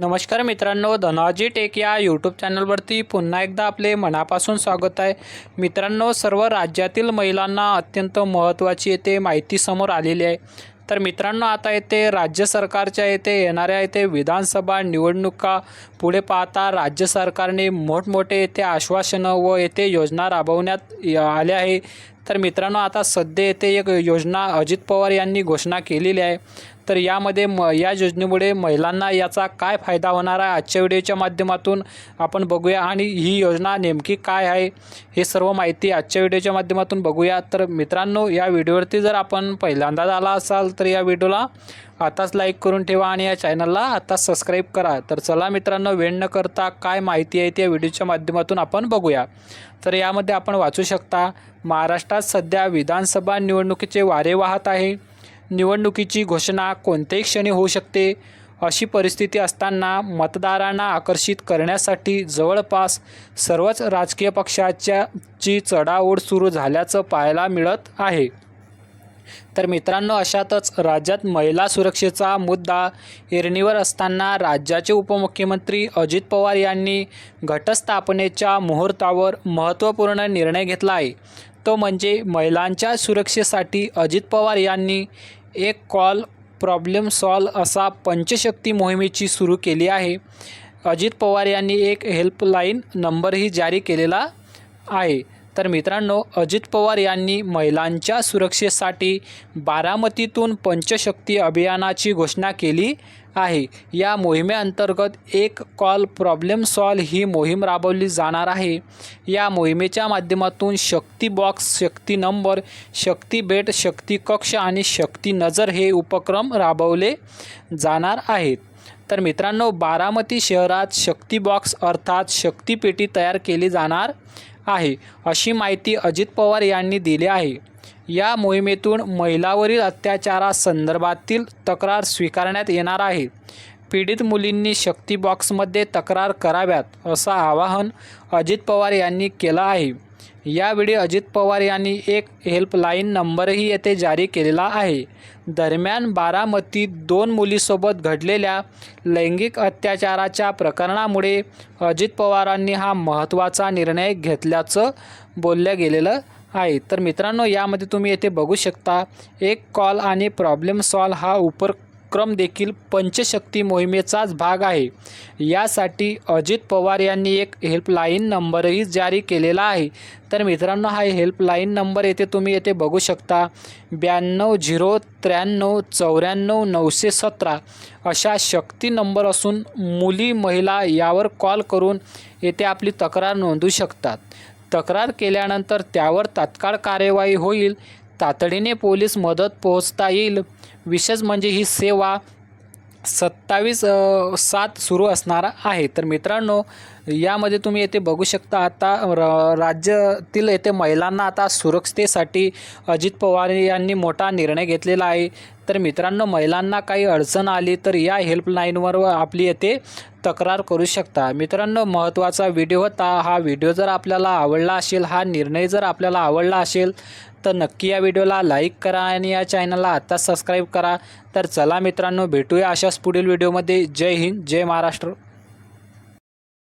नमस्कार मित्रांनो धनाजी टेक या यूट्यूब चॅनलवरती पुन्हा एकदा आपले मनापासून स्वागत आहे. मित्रांनो सर्व राज्यातील महिलांना अत्यंत महत्त्वाची येथे माहिती समोर आलेली आहे. तर मित्रांनो आता येथे राज्य सरकारच्या येथे येणाऱ्या येथे विधानसभा निवडणुका पुढे पाहता राज्य सरकारने मोठमोठे येथे आश्वासनं व येथे योजना राबवण्यात आल्या आहे. तर मित्रांनो आता सध्या येथे एक योजना अजित पवार यांनी घोषणा केलेली आहे. तर यामध्ये म या योजनेमुळे महिलांना याचा काय फायदा होणार आहे? आजच्या व्हिडिओच्या माध्यमातून आपण बघूया आणि ही योजना नेमकी काय आहे हे सर्व माहिती आजच्या व्हिडिओच्या माध्यमातून बघूया. तर मित्रांनो या व्हिडिओवरती जर आपण पहिल्यांदाच आला असाल तर या व्हिडिओला आताच लाईक करून ठेवा आणि या चॅनलला आताच सबस्क्राईब करा. तर चला मित्रांनो वेळ न करता काय माहिती आहे त्या व्हिडिओच्या माध्यमातून आपण बघूया. तर यामध्ये आपण वाचू शकता महाराष्ट्रात सध्या विधानसभा निवडणुकीचे वारे वाहत आहे. निवडणुकीची घोषणा कोणत्याही क्षणी होऊ शकते. अशी परिस्थिती असताना मतदारांना आकर्षित करण्यासाठी जवळपास सर्वच राजकीय पक्षाच्या ची चढाओढ सुरू झाल्याचं पाहायला मिळत आहे. तर मित्रांनो अशातच राज्यात महिला सुरक्षेचा मुद्दा ऐरणीवर असताना राज्याचे उपमुख्यमंत्री अजित पवार यांनी घटस्थापनेच्या मुहूर्तावर महत्त्वपूर्ण निर्णय घेतला आहे. तो म्हणजे महिलांच्या सुरक्षेसाठी अजित पवार यांनी एक कॉल प्रॉब्लेम सॉल्व असा पंचशक्ती मोहिमेची सुरू केली आहे. अजित पवार यांनी एक हेल्पलाईन नंबरही जारी केलेला आहे. तर मित्रांनो अजित पवार यांनी महिलांच्या सुरक्षेसाठी बारामतीतून पंचशक्ती अभियानाची घोषणा केली आहे. या मोहिमेअंतर्गत एक कॉल प्रॉब्लेम सॉल्व ही मोहीम राबवली जाणार आहे. या मोहिमेच्या माध्यमातून शक्ती बॉक्स शक्ती नंबर शक्ती बेट शक्ती कक्ष आणि शक्ती नजर हे उपक्रम राबवले जाणार आहेत. तर मित्रांनो बारामती शहरात शक्ती बॉक्स अर्थात शक्तीपेटी तयार केली जाणार आहे अशी माहिती अजित पवार यांनी दिली आहे. या मोहिमेतून महिलावरील अत्याचारासंदर्भातील तक्रार स्वीकारण्यात येणार आहे. पीडित मुलींनी शक्ती बॉक्समध्ये तक्रार कराव्यात असं आवाहन अजित पवार यांनी केलं आहे. यावेळी अजित पवार यांनी एक हेल्पलाईन नंबरही येथे जारी केलेला आहे. दरम्यान बारामतीत दोन मुलीसोबत घडलेल्या लैंगिक अत्याचाराच्या प्रकरणामुळे अजित पवारांनी हा महत्त्वाचा निर्णय घेतल्याचं बोललं गेलेलं आहे. तर मित्रांनो यामध्ये तुम्ही येथे बघू शकता एक कॉल आणि प्रॉब्लेम सॉल्व हा उपर उपक्रम देखील पंचशक्ती मोहिमेचाच भाग आहे. यासाठी अजित पवार यांनी एक हेल्पलाईन नंबरही जारी केलेला आहे. तर मित्रांनो हा हेल्पलाईन नंबर येथे तुम्ही येथे बघू शकता. ब्याण्णव झिरो त्र्याण्णव चौऱ्याण्णव नऊशे सतरा अशा शक्ती नंबर असून मुली महिला यावर कॉल करून येथे आपली तक्रार नोंदवू शकतात. तक्रार केल्यानंतर त्यावर तात्काळ कार्यवाही होईल. तातडीने पोलीस मदत पोहोचता येईल. विशेष म्हणजे ही सेवा सत्तावीस सात सुरू असणार आहे. तर मित्रांनो यामध्ये तुम्ही येथे बघू शकता आता र राज्यातील येथे महिलांना आता सुरक्षतेसाठी अजित पवार यांनी मोठा निर्णय घेतलेला आहे. तर मित्रांनो महिलांना काही अडचण आली तर या हेल्पलाईनवर आपली येथे तक्रार करू शकता. मित्रांनो महत्त्वाचा व्हिडिओ होता. हा व्हिडिओ जर आपल्याला आवडला असेल हा निर्णय जर आपल्याला आवडला असेल तर नक्की या व्हिडिओला लाईक करा आणि या चॅनलला आत्ताच सबस्क्राईब करा. तर चला मित्रांनो भेटूया अशाच पुढील व्हिडिओमध्ये. जय हिंद जय महाराष्ट्र.